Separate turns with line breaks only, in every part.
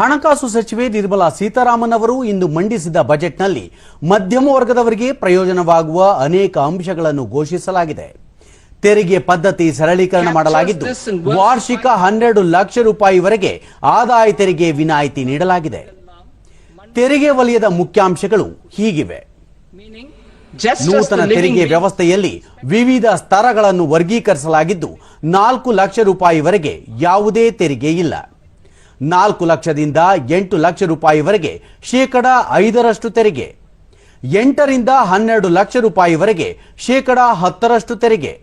ಹಣಕಾಸು ಸಚಿವೆ ನಿರ್ಮಲಾ ಸೀತಾರಾಮನ್ ಅವರು ಇಂದು ಮಂಡಿಸಿದ ಬಜೆಟ್ನಲ್ಲಿ ಮಧ್ಯಮ ವರ್ಗದವರಿಗೆ ಪ್ರಯೋಜನವಾಗುವ ಅನೇಕ ಅಂಶಗಳನ್ನು ಘೋಷಿಸಲಾಗಿದೆ. ತೆರಿಗೆ ಪದ್ಧತಿ ಸರಳೀಕರಣ ಮಾಡಲಾಗಿದ್ದು ವಾರ್ಷಿಕ ಹನ್ನೆರಡು ಲಕ್ಷ ರೂಪಾಯಿವರೆಗೆ ಆದಾಯ ತೆರಿಗೆ ವಿನಾಯಿತಿ ನೀಡಲಾಗಿದೆ. ತೆರಿಗೆ ವಲಯದ ಮುಖ್ಯಾಂಶಗಳು ಹೀಗಿವೆ. ನೂತನ ತೆರಿಗೆ ವ್ಯವಸ್ಥೆಯಲ್ಲಿ ವಿವಿಧ ಸ್ತರಗಳನ್ನು ವರ್ಗೀಕರಿಸಲಾಗಿದ್ದು ನಾಲ್ಕು ಲಕ್ಷ ರೂಪಾಯಿವರೆಗೆ ಯಾವುದೇ ತೆರಿಗೆ ಇಲ್ಲ. ನಾಲ್ಕು ಲಕ್ಷದಿಂದ ಎಂಟು ಲಕ್ಷ ರೂಪಾಯಿವರೆಗೆ ಶೇಕಡ ಐದರಷ್ಟು ತೆರಿಗೆ. ಎಂಟರಿಂದ ಹನ್ನೆರಡು ಲಕ್ಷ ರೂಪಾಯಿವರೆಗೆ ಶೇಕಡ ಹತ್ತರಷ್ಟು ತೆರಿಗೆ.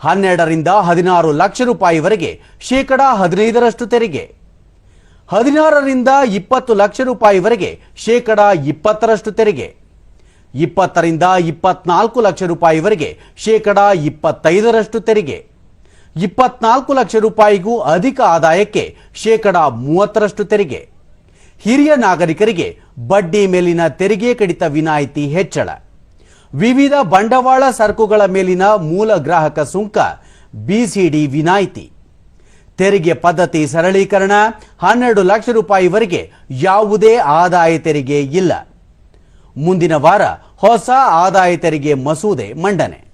ಹನ್ನೆರಡರಿಂದ ಹದಿನಾರು ಲಕ್ಷ ರೂಪಾಯಿವರೆಗೆ ಶೇಕಡ ಹದಿನೈದರಷ್ಟು ತೆರಿಗೆ. ಹದಿನಾರರಿಂದ ಇಪ್ಪತ್ತು ಲಕ್ಷ ರೂಪಾಯಿವರೆಗೆ ಶೇಕಡ ಇಪ್ಪತ್ತರಷ್ಟು ತೆರಿಗೆ. ಇಪ್ಪತ್ತರಿಂದ ಇಪ್ಪತ್ನಾಲ್ಕು ಲಕ್ಷ ರೂಪಾಯಿವರೆಗೆ ಶೇಕಡ ಇಪ್ಪತ್ತೈದರಷ್ಟು ತೆರಿಗೆ. ಇಪ್ಪತ್ನಾಲ್ಕು ಲಕ್ಷ ರೂಪಾಯಿಗೂ ಅಧಿಕ ಆದಾಯಕ್ಕೆ ಶೇಕಡ ಮೂವತ್ತರಷ್ಟು ತೆರಿಗೆ. ಹಿರಿಯ ನಾಗರಿಕರಿಗೆ ಬಡ್ಡಿ ಮೇಲಿನ ತೆರಿಗೆ ಕಡಿತ ವಿನಾಯಿತಿ ಹೆಚ್ಚಳ. ವಿವಿಧ ಬಂಡವಾಳ ಸರಕುಗಳ ಮೇಲಿನ ಮೂಲ ಗ್ರಾಹಕ ಸುಂಕ ಬಿಸಿಡಿ ವಿನಾಯಿತಿ. ತೆರಿಗೆ ಪದ್ಧತಿ ಸರಳೀಕರಣ ಹನ್ನೆರಡು ಲಕ್ಷ ರೂಪಾಯಿವರೆಗೆ ಯಾವುದೇ ಆದಾಯ ತೆರಿಗೆ ಇಲ್ಲ. ಮುಂದಿನ ವಾರ ಹೊಸ ಆದಾಯ ತೆರಿಗೆ ಮಸೂದೆ ಮಂಡನೆ.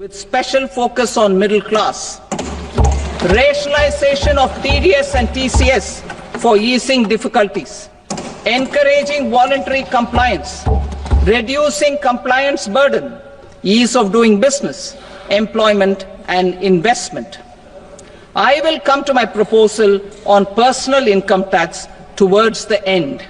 With special focus on middle class. Rationalization of TDS and TCS for easing difficulties. Encouraging voluntary compliance. Reducing compliance burden. Ease of doing business. Employment and investment. I will come to my proposal on personal income tax towards the end.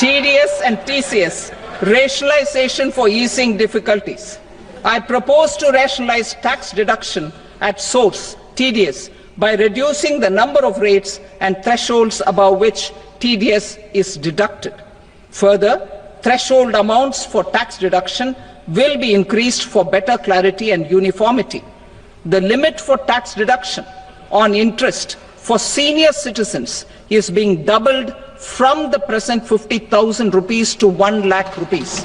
TDS and TCS, rationalization for easing difficulties. I propose to rationalize tax deduction at source, TDS, by reducing the number of rates and thresholds above which TDS is deducted. Further, threshold amounts for tax deduction will be increased for better clarity and uniformity. The limit for tax deduction on interest for senior citizens is being doubled from the present 50,000 rupees to 1 lakh rupees.